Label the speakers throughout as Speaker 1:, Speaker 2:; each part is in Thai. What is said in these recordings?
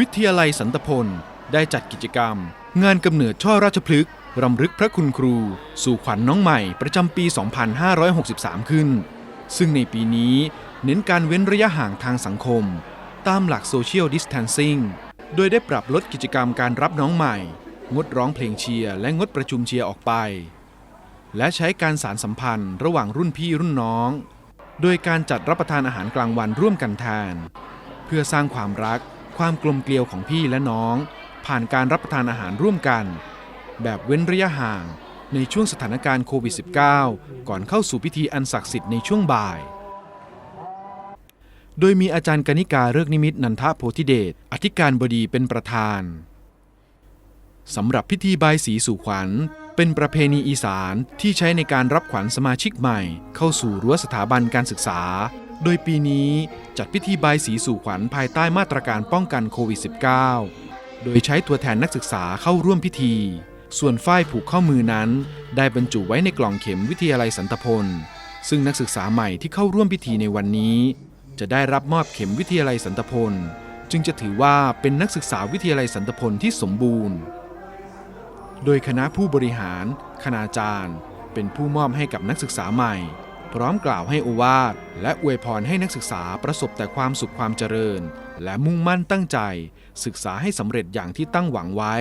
Speaker 1: วิทยาลัยสันตพล ได้จัดกิจกรรม งานกำเนิดช่อราชพฤกษ์รำลึกพระคุณครู สู่ขวัญน้องใหม่ประจำปี 2563 ขึ้น ซึ่งในปีนี้เน้นการเว้นระยะห่างทางสังคม ตามหลัก Social Distancing โดยได้ปรับลดกิจกรรมการรับน้องใหม่ งดร้องเพลงเชียร์และงดประชุมเชียร์ออกไป และใช้การสารสัมพันธ์ระหว่างรุ่นพี่รุ่นน้อง โดยการจัดรับประทานอาหารกลางวันร่วมกันแทน เพื่อสร้างความรัก ความกลมเกลียวของพี่และน้อง ผ่านการรับประทานอาหารร่วมกัน แบบเว้นระยะห่างในช่วงสถานการณ์โควิด -19 ก่อนเข้าสู่พิธีอันศักดิ์สิทธิ์ในช่วงบ่าย โดยมีอาจารย์กนิกาเริกนิมิตนันทโพธิเดชอธิการบดีเป็นประธานสำหรับพิธีบายสีสู่ขวัญ เป็นประเพณีอีสานที่ใช้ในการรับขวัญสมาชิกใหม่ เข้าสู่รั้วสถาบันการศึกษา โดยปีนี้จัดพิธีบายสีสู่ขวัญภายใต้มาตรการป้องกันโควิด -19 โดยใช้ตัวแทนนักศึกษาเข้าร่วมพิธี ส่วนฝ้ายผูกข้อมือนั้น ได้บรรจุไว้ในกล่องเข็มวิทยาลัยสันตพล ซึ่งนักศึกษาใหม่ที่เข้าร่วมพิธีในวันนี้ จะได้รับมอบเข็มวิทยาลัยสันตพล จึงจะถือว่าเป็นนักศึกษาวิทยาลัยสันตพลที่สมบูรณ์ โดยคณะผู้บริหาร คณาจารย์ เป็นผู้มอบให้กับนักศึกษาใหม่ พร้อมกล่าวให้โอวาทและอวยพรให้นักศึกษาประสบแต่ความสุขความเจริญ และมุ่งมั่นตั้งใจ ศึกษาให้สำเร็จอย่างที่ตั้งหวังไว้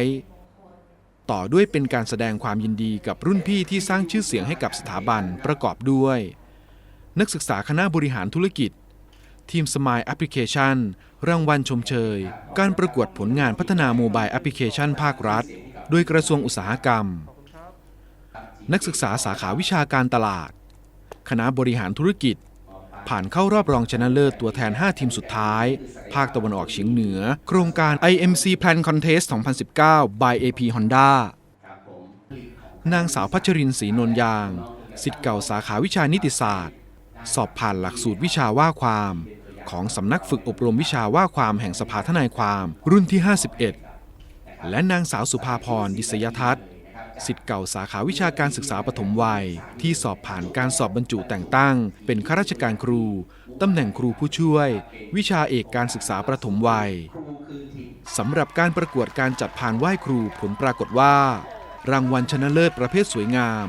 Speaker 1: ต่อด้วยเป็นการแสดงความยินดีกับรุ่นพี่ที่สร้างชื่อเสียงให้กับสถาบันประกอบด้วย นักศึกษาคณะบริหารธุรกิจ ทีมสมายแอปพลิเคชันรางวัลชมเชย การประกวดผลงานพัฒนาโมบายแอปพลิเคชันภาครัฐ โดยกระทรวงอุตสาหกรรม นักศึกษาสาขาวิชาการตลาด คณะบริหารธุรกิจ ผ่านเข้ารอบรองชนะเลิศตัวแทน 5 ทีมสุดท้าย ภาคตะวันออกเฉียงเหนือ โครงการ IMC Plan Contest 2019 by AP Honda นางสาวพัชรินศรีนนยางสิทธิ์เก่าสาขาวิชานิติศาสตร์ สอบผ่านหลักสูตรวิชาว่าความ ของสำนักฝึกอบรมวิชาว่าความแห่งสภาทนายความรุ่นที่ 51 และนางสาวสุภาพรดิษยทัศน์ สิทธิ์เก่าสาขาวิชาการศึกษาปฐมวัย ที่สอบผ่านการสอบบรรจุแต่งตั้ง เป็นข้าราชการครู ตำแหน่งครูผู้ช่วย วิชาเอกการศึกษาประถมวัยสำหรับการประกวดการจัดพานไหว้ครูผลปรากฏว่า รางวัลชนะเลิศประเภทสวยงาม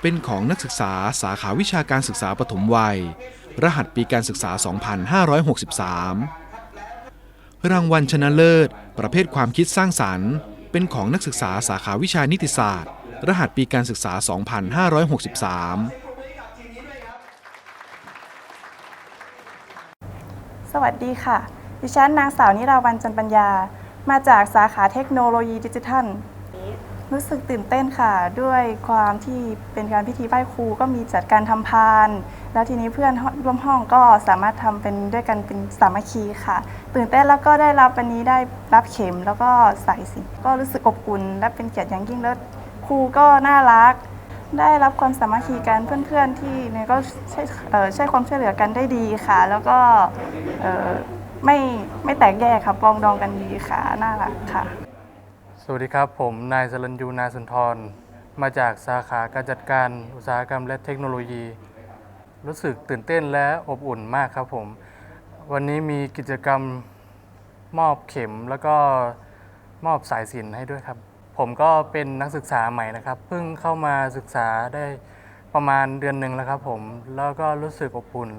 Speaker 1: เป็นของนักศึกษาสาขาวิชาการศึกษาปฐมวัย รหัสปีการศึกษา 2563 รางวัลชนะเลิศ ประเภทความคิดสร้างสรรค์ เป็นของนักศึกษาสาขาวิชานิติศาสตร์ รหัสปีการศึกษา 2563
Speaker 2: สวัสดีค่ะ ดิฉันนางสาวนิราวันจันปัญญา มาจากสาขาเทคโนโลยีดิจิทัล รู้สึกตื่นเต้นค่ะ ด้วยความที่เป็นการพิธีไหว้ครูก็มีจัดการทำพาน แล้วทีนี้เพื่อนร่วมห้องก็สามารถทำเป็นด้วยกันเป็นสามัคคีค่ะ ตื่นเต้นแล้วก็ได้รับวันนี้ได้รับเข็มแล้วก็ใส่สิก็รู้สึกอบอุ่นและเป็นเกียรติอย่างยิ่งแล้วครูก็น่ารัก ได้รับความสามัคคีกันเพื่อนๆที่เนี่ยก็ใช้เอ่อใช้ความช่วยเหลือกันได้ดีค่ะ แล้วก็เอ่อไม่ไม่แตกแยกค่ะปรองดองกันดีค่ะน่ารักค่ะ
Speaker 3: วัสดีครับ ผมนายสรัญยูนาสุนทร มาจากสาขาการจัดการอุตสาหกรรมและเทคโนโลยี รู้สึกตื่นเต้นและอบอุ่นมากครับผม วันนี้มีกิจกรรมมอบเข็มแล้วก็มอบสายสินให้ด้วยครับ ผมก็เป็นนักศึกษาใหม่นะครับ เพิ่งเข้ามาศึกษาได้ประมาณเดือนหนึ่งแล้วครับผม แล้วก็รู้สึกอบอุ่น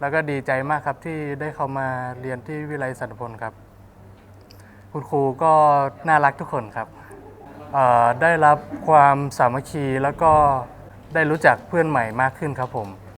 Speaker 3: แล้วก็ดีใจมากครับที่ได้เข้ามาเรียนที่วิไลสันพลครับ คุณครูก็น่ารักทุกคนครับได้รับความสามัคคีแล้วก็ได้รู้จักเพื่อนใหม่มากขึ้นครับผม